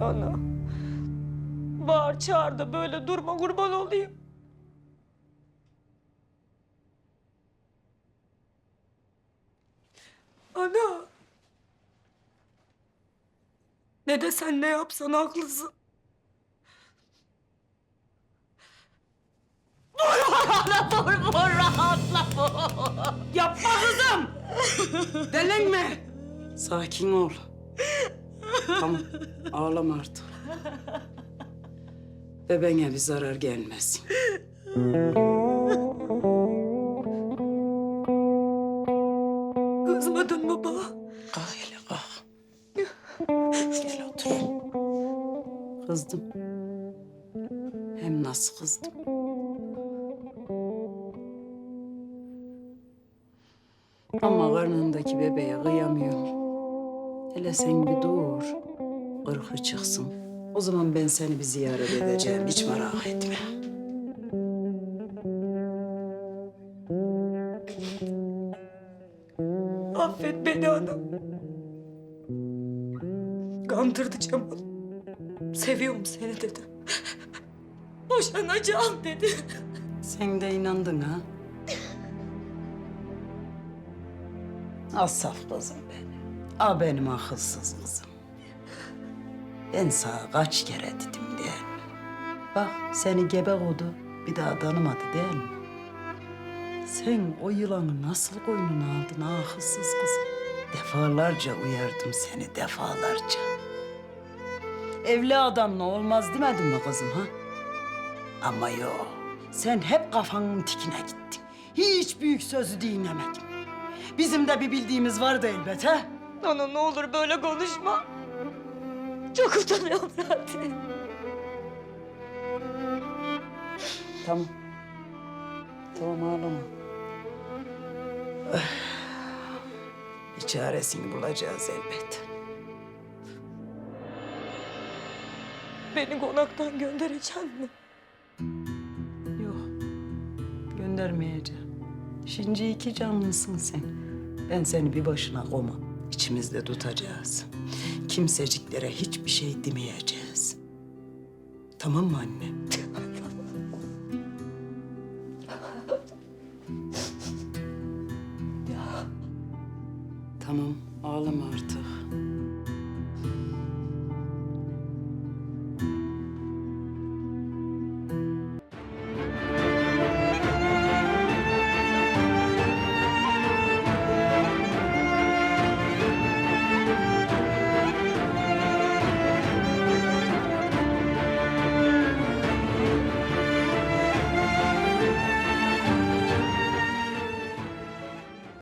Ana. Bağır çağır da böyle durma kurban olayım. Ana. Ne desen ne yapsan haklısın. Vur vur rahatla vur. Yapma kızım. Delenme. Sakin ol. Tamam, ağlama artık. Bebeğine bir zarar gelmesin. Kızmadın mı bana? Kalk hele kalk. Gel otur. Kızdım. Hem nasıl kızdım. Ama karnındaki bebeğe kıyamıyorum. Hele sen bir dur. Irkı çıksın. O zaman ben seni bir ziyaret edeceğim. Hiç merak etme. Affet beni ana. Kandırdı Cemal. Seviyorum seni dedi. Boşanacağım dedi. Sen de inandın ha? Asaf kızım benim. A benim akılsız kızım. Ben sana kaç kere dedim değil mi? Bak seni gebe kodu bir daha tanımadı değil mi? Sen o yılanı nasıl koynuna aldın ha akılsız kızım? Defalarca uyardım seni defalarca. Evli adamla olmaz demedim mi kızım ha? Ama yok. Sen hep kafanın tikine gittin. Hiç büyük sözü dinlemedin. Bizim de bir bildiğimiz vardı elbet ha? Ana ne olur böyle konuşma. Çok utanıyorum zaten. Tamam. Tamam ağlama. Bir çaresini bulacağız elbet. Beni konaktan göndereceksin mi? Yok. Göndermeyeceğim. Şimdi iki canlısın sen. Ben seni bir başına komam. İçimizde tutacağız. Kimseciklere hiçbir şey demeyeceğiz. Tamam mı anne? Tamam, ağlama artık.